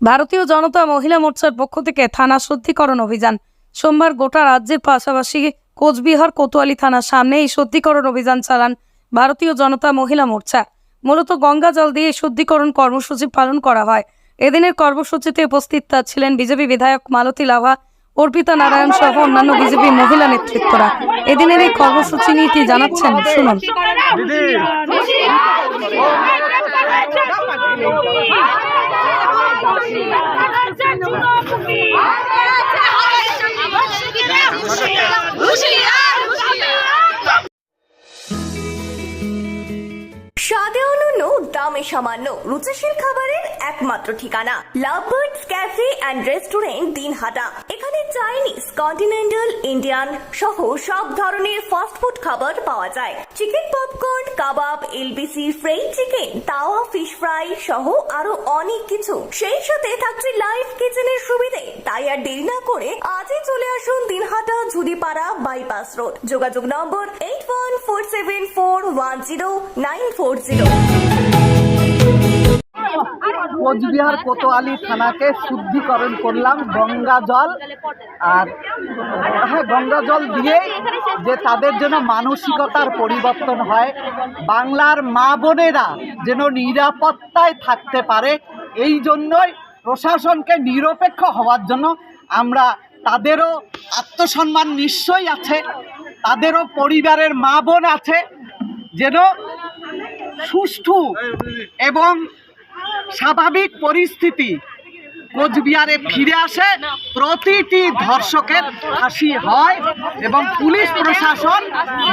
ভারতীয় জনতা মহিলা মোর্চার পক্ষ থেকে থানা শুদ্ধিকরণ অভিযান সোমবার গোটা রাজ্যের পাশাপাশি কোচবিহার কোতোয়ালি থানার সামনে এই শুদ্ধিকরণ অভিযান চালান ভারতীয় জনতা মহিলা মোর্চা মূলত গঙ্গা জল দিয়ে শুদ্ধিকরণ কর্মসূচি পালন করা হয় এদিনের কর্মসূচিতে উপস্থিত ছিলেন বিজেপি বিধায়ক মালতী লাভা অর্পিতা নারায়ণ সহ অন্যান্য বিজেপি মহিলা নেতৃত্বরা এদিনের এই কর্মসূচি নিয়ে কি জানাচ্ছেন শুনুন দিদি স্বাদে অনন্য, দামে সামান্য, রুচিশীল খাবারের একমাত্র ঠিকানা lovebirds cafe and restaurant Dinhata. এখানে চাইনিজ, কন্টিনেন্টাল, ইন্ডিয়ান সহ সব ধরনের ফাস্ট ফুড খাবার পাওয়া যায়। Chicken popcorn kebab LBC fry chicken tawa fish fry সহ আরও অনেক কিছু। সেই সাথে থাকছে লাইভ কিচেনের সুবিধে। তাই আর দেরি না করে আজই চলে আসুন দিনহাটা ঝুড়িপাড়া বাইপাস রোড যোগাযোগ number eight one four seven four one zero nine four zero Cooch Behar Kotwali থানাকে শুদ্ধিকরণ করলাম গঙ্গা জল। আর হ্যাঁ গঙ্গা জল দিয়ে যে তাদের জন্য মানসিকতার পরিবর্তন হয়। বাংলার মা বোনেরা যেন নিরাপত্তায় থাকতে পারে, এই জন্যই প্রশাসনকে নিরপেক্ষ হওয়ার জন্য আমরা তাদেরও আত্মসম্মান নিশ্চয়ই আছে, তাদেরও পরিবারের মা বোন আছে, যেন সুষ্ঠু এবং স্বাভাবিক পরিস্থিতি কোচবিহারে ফিরে আসে প্রতিটি ধর্ষকের ফাঁসি হয় এবং পুলিশ প্রশাসন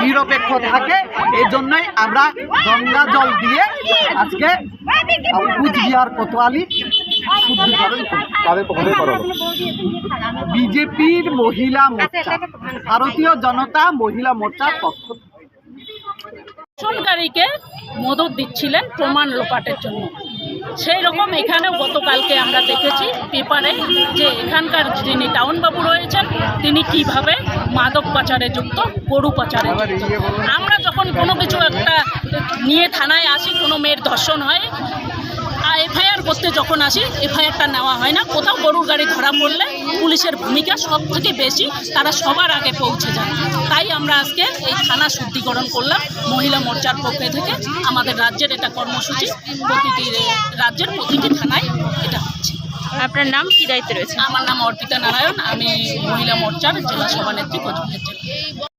নিরপেক্ষ থাকে এই জন্যই আমরা গঙ্গা জল দিয়ে আজকে কুচবিহার কোতোয়ালি। বিজেপির মহিলা মোর্চা। ভারতীয় জনতা মহিলা মোর্চার পক্ষ থেকে। ধর্ষণকারীকে মদত দিচ্ছিলেন প্রমাণ লোপাটের জন্য। সেই রকম এখানেও গতকালকে আমরা দেখেছি পেপারে যে এখানকার যিনি টাউনবাবু রয়েছেন, তিনি কীভাবে মাদক পাচারে যুক্ত, গরু পাচারে আমরা যখন কোনো কিছু একটা নিয়ে থানায় আসি, কোনো মেয়ের ধর্ষণ হয় এফআইআর যখন আসি এফআইআরটা নেওয়া হয় না। কোথাও গরুর গাড়ি ধরা পড়লে পুলিশের ভূমিকা সব থেকে বেশি তারা সবার আগে পৌঁছে যায়। তাই আমরা আজকে এই থানা শুদ্ধিকরণ করলাম মহিলা মোর্চার পক্ষ থেকে। আমাদের রাজ্যের এটা কর্মসূচি প্রতিটি রাজ্যের প্রতিটি থানায় এটা হচ্ছে। আপনার নাম কি দায়িত্বে রয়েছে আমার নাম অর্পিতা নারায়ণ আমি মহিলা মোর্চার জেলা সভানেত্রী কোচবিহার জেলা।